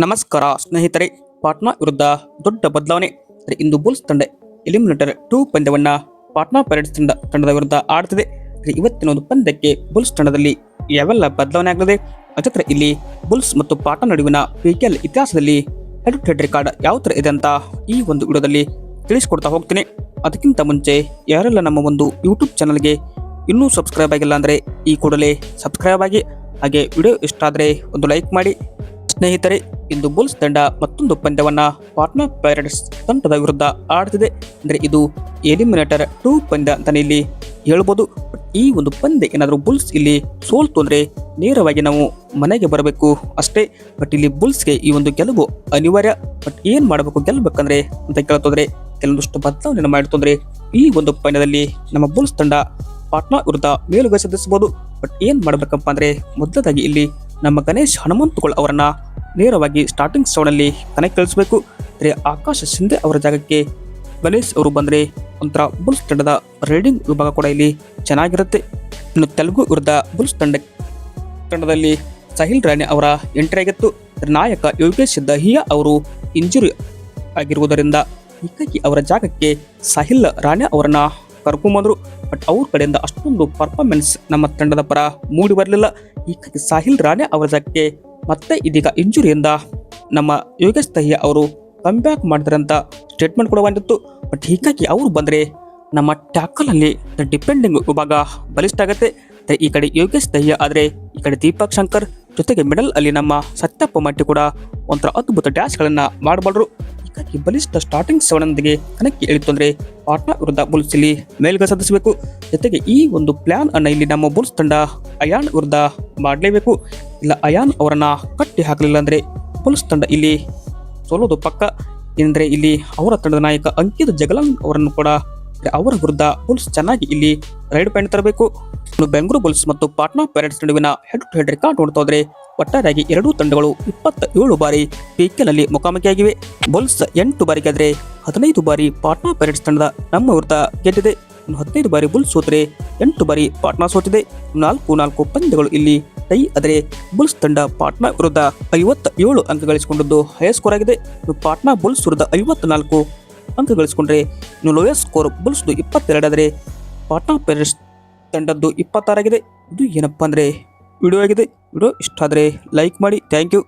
ನಮಸ್ಕಾರ ಸ್ನೇಹಿತರೆ, ಪಾಟ್ನಾ ವಿರುದ್ಧ ದೊಡ್ಡ ಬದಲಾವಣೆ. ಇಂದು ಬುಲ್ಸ್ ತಂಡ ಎಲಿಮಿನೇಟರ್ ಟೂ ಪಂದ್ಯವನ್ನ ಪಾಟ್ನಾ ಪೈರೇಟ್ಸ್ ತಂಡ, ತಂಡದ ವಿರುದ್ಧ ಆಡ್ತಿದೆ ಇವತ್ತಿನ ಒಂದು ಪಂದ್ಯಕ್ಕೆ ಬುಲ್ಸ್ ತಂಡದಲ್ಲಿ ಯಾವೆಲ್ಲ ಬದಲಾವಣೆ ಆಗಲಿದೆ? ನಕ್ಷತ್ರ ಇಲ್ಲಿ ಬುಲ್ಸ್ ಮತ್ತು ಪಾಟ್ನಾ ನಡುವಿನ ಪಿಕೆಎಲ್ ಇತಿಹಾಸದಲ್ಲಿ ಹೆಡ್ ಟು ಹೆಡ್ ರೆಕಾರ್ಡ್ ಯಾವ ಥರ ಇದೆ ಅಂತ ಈ ಒಂದು ವಿಡಿಯೋದಲ್ಲಿ ತಿಳಿಸ್ಕೊಡ್ತಾ ಹೋಗ್ತೀನಿ. ಅದಕ್ಕಿಂತ ಮುಂಚೆ ಯಾರೆಲ್ಲ ನಮ್ಮ ಒಂದು ಯೂಟ್ಯೂಬ್ ಚಾನಲ್ಗೆ ಇನ್ನೂ ಸಬ್ಸ್ಕ್ರೈಬ್ ಆಗಿಲ್ಲ ಅಂದರೆ ಈ ಕೂಡಲೇ ಸಬ್ಸ್ಕ್ರೈಬ್ ಆಗಿ, ಹಾಗೆ ವಿಡಿಯೋ ಇಷ್ಟ ಆದರೆ ಒಂದು ಲೈಕ್ ಮಾಡಿ ಸ್ನೇಹಿತರೆ, ಇಂದು ಬುಲ್ಸ್ ತಂಡ ಮತ್ತೊಂದು ಪಂದ್ಯವನ್ನ ಪಾಟ್ನಾ ಪೈರೇಟ್ಸ್ ತಂಡದ ವಿರುದ್ಧ ಆಡ್ತಿದೆ ಅಂದ್ರೆ ಇದು ಎಲಿಮಿನೇಟರ್ ಟೂ ಪಂದ್ಯ ಅಂತಾನೆ ಇಲ್ಲಿ ಹೇಳ್ಬೋದು. ಈ ಒಂದು ಪಂದ್ಯ ಏನಾದರೂ ಬುಲ್ಸ್ ಇಲ್ಲಿ ಸೋಲ್ತು ಅಂದ್ರೆ ನೇರವಾಗಿ ನಾವು ಮನೆಗೆ ಬರಬೇಕು ಅಷ್ಟೇ. ಬಟ್ ಇಲ್ಲಿ ಬುಲ್ಸ್ಗೆ ಈ ಒಂದು ಗೆಲುವು ಅನಿವಾರ್ಯ. ಬಟ್ ಏನು ಮಾಡಬೇಕು ಗೆಲ್ಲಬೇಕಂದ್ರೆ ಅಂತ ಕೇಳ್ತಂದ್ರೆ ಕೆಲವೊಂದಷ್ಟು ಬದಲಾವಣೆ ಅಂದರೆ ಈ ಒಂದು ಪಂದ್ಯದಲ್ಲಿ ನಮ್ಮ ಬುಲ್ಸ್ ತಂಡ ಪಾಟ್ನಾ ವಿರುದ್ಧ ಮೇಲುಗೈ ಸಾಧಿಸಬಹುದು ಬಟ್ ಏನ್ ಮಾಡಬೇಕಪ್ಪ ಅಂದ್ರೆ ಮೊದಲದಾಗಿ ಇಲ್ಲಿ ನಮ್ಮ ಗಣೇಶ್ ಹನುಮಂತುಗಳು ಅವರನ್ನು ನೇರವಾಗಿ ಸ್ಟಾರ್ಟಿಂಗ್ ಸೌಂಡಲ್ಲಿ ಕನೆಕ್ಟ್ ಕಳಿಸಬೇಕು. ಅಂದ್ರೆ ಆಕಾಶ ಶಿಂದೆ ಅವರ ಜಾಗಕ್ಕೆ ಗಣೇಶ್ ಅವರು ಬಂದರೆ ಒಂಥರ ಬುಲ್ಸ್ ತಂಡದ ರೈಡಿಂಗ್ ವಿಭಾಗ ಕೂಡ ಇಲ್ಲಿ ಚೆನ್ನಾಗಿರುತ್ತೆ. ಇನ್ನು ತೆಲುಗು ವಿರುದ್ಧ ಬುಲ್ಸ್ ತಂಡ, ತಂಡದಲ್ಲಿ ಸಹಿಲ್ ರಾಣೆ ಅವರ ಎಂಟ್ರಿ ಆಗಿತ್ತು. ನಾಯಕ ಯೋಗೇಶ್ ದಹಿಯಾ ಅವರು ಇಂಜುರಿ ಆಗಿರುವುದರಿಂದ ಹೀಗಾಗಿ ಅವರ ಜಾಗಕ್ಕೆ ಸಾಹಿಲ್ ರಾಣೆ ಅವರನ್ನು ಕರ್ಕೊಂಬಂದರು ಬಟ್ ಅವ್ರ ಕಡೆಯಿಂದ ಅಷ್ಟೊಂದು ಪರ್ಫಾರ್ಮೆನ್ಸ್ ನಮ್ಮ ತಂಡದ ಪರ ಮೂಡಿ ಬರಲಿಲ್ಲ. ಹೀಗಾಗಿ ಸಾಹಿಲ್ ರಾಣೆ ಅವರ ಜಾಗಕ್ಕೆ ಮತ್ತೆ ಇದೀಗ ಇಂಜುರಿಯಿಂದ ನಮ್ಮ ಯೋಗೇಶ್ ದಹಿಯಾ ಅವರು ಕಮ್ಬ್ಯಾಕ್ ಬ್ಯಾಕ್ ಅಂತ ಸ್ಟೇಟ್ಮೆಂಟ್ ಕೂಡ ಬಂದಿತ್ತು. ಬಟ್ ಹೀಗಾಗಿ ಅವರು ಬಂದರೆ ನಮ್ಮ ಟ್ಯಾಕಲಲ್ಲಿ ಡಿಪೆಂಡಿಂಗ್ ವಿಭಾಗ ಬಲಿಷ್ಠ ಆಗುತ್ತೆ. ಈ ಕಡೆ ಯೋಗೇಶ್ ದಹಿಯಾ ಆದರೆ ಈ ಕಡೆ ದೀಪಕ್ ಶಂಕರ್ ಜೊತೆಗೆ ಮಿಡಲ್ ಅಲ್ಲಿ ನಮ್ಮ ಸತ್ಯಪ್ಪ ಮಟ್ಟಿ ಕೂಡ ಒಂಥರ ಅದ್ಭುತ ಡ್ಯಾಶ್ಗಳನ್ನು ಮಾಡಬಲ್ಲರು ಹೀಗಾಗಿ ಬಲಿಷ್ಠ ಸ್ಟಾರ್ಟಿಂಗ್ ಸೆವೆನ್ನೊಂದಿಗೆ ಕಣಕ್ಕೆ ಇಳಿತು ಅಂದರೆ ಪಾಟ್ನಾ ವಿರುದ್ಧ ಬುಲ್ಸ್ ಇಲ್ಲಿ ಮೇಲ್ಗಡೆ ಸಾಧಿಸಬೇಕು. ಜೊತೆಗೆ ಈ ಒಂದು ಪ್ಲಾನ್ ಅನ್ನ ಇಲ್ಲಿ ನಮ್ಮ ಬುಲ್ಸ್ ತಂಡ ಅಯಾನ್ ವಿರುದ್ಧ ಮಾಡಲೇಬೇಕು. ಇಲ್ಲ ಅಯಾನ್ ಅವರನ್ನು ಕಟ್ಟಿ ಹಾಕಲಿಲ್ಲ ಅಂದ್ರೆ ಬುಲ್ಸ್ ತಂಡ ಇಲ್ಲಿ ಸೋಲೋದು ಪಕ್ಕ. ಎಂದ್ರೆ ಇಲ್ಲಿ ಅವರ ತಂಡದ ನಾಯಕ ಅಂಕಿತ್ ಜಗಲಾನ್ ಅವರನ್ನು ಕೂಡ ಅವರ ವಿರುದ್ಧ ಬುಲ್ಸ್ ಚೆನ್ನಾಗಿ ಇಲ್ಲಿ ರೈಡ್ ಪ್ಯಾಂಟ್ ತರಬೇಕು. ಬೆಂಗಳೂರು ಬುಲ್ಸ್ ಮತ್ತು ಪಾಟ್ನಾ ಪೈರೇಟ್ಸ್ ನಡುವಿನ ಹೆಡ್ ಟು ಹೆಡ್ ರೆಕಾರ್ಡ್ ನೋಡ್ತಾ ಒಟ್ಟಾರೆಯಾಗಿ ಎರಡೂ ತಂಡಗಳು ಇಪ್ಪತ್ತ ಏಳು ಬಾರಿ ಪಿಕೆನಲ್ಲಿ ನಲ್ಲಿ ಮುಖಾಮುಖಿಯಾಗಿವೆ. ಬುಲ್ಸ್ ಎಂಟು ಬಾರಿ ಗೆದ್ರೆ ಹದಿನೈದು ಬಾರಿ ಪಾಟ್ನಾ ಪೈರೇಟ್ಸ್ ತಂಡದ ನಮ್ಮ ವಿರುದ್ಧ ಗೆದ್ದಿದೆ. ಹದಿನೈದು ಬಾರಿ ಬುಲ್ಸ್ ಸೋತರೆ ಎಂಟು ಬಾರಿ ಪಾಟ್ನಾ ಸೋತಿದೆ. ನಾಲ್ಕು ನಾಲ್ಕು ಪಂದ್ಯಗಳು ಇಲ್ಲಿ ಟೈ ಆದರೆ ಬುಲ್ಸ್ ತಂಡ ಪಾಟ್ನಾ ವಿರುದ್ಧ ಐವತ್ತ ಏಳು ಅಂಕ ಗಳಿಸಿಕೊಂಡಿದ್ದು ಹೈಯರ್ ಸ್ಕೋರ್ ಆಗಿದೆ. ಪಾಟ್ನಾ ಬುಲ್ಸ್ ವಿರುದ್ಧ ಐವತ್ನಾಲ್ಕು ಅಂಕ ಗಳಿಸಿಕೊಂಡ್ರೆ ಇನ್ನು ಲೋಯೆಸ್ಟ್ ಸ್ಕೋರ್ ಬುಲ್ಸ್ದು ಇಪ್ಪತ್ತೆರಡಾದರೆ ಪಾಟ್ನಾ ಪೈರೇಟ್ಸ್ ತಂಡದ್ದು ಇಪ್ಪತ್ತಾರಾಗಿದೆ. ಇದು ಏನಪ್ಪ ಅಂದರೆ ವಿಡಿಯೋ ಆಗಿದೆ. ವಿಡಿಯೋ ಇಷ್ಟ ಆದರೆ ಲೈಕ್ ಮಾಡಿ. Thank you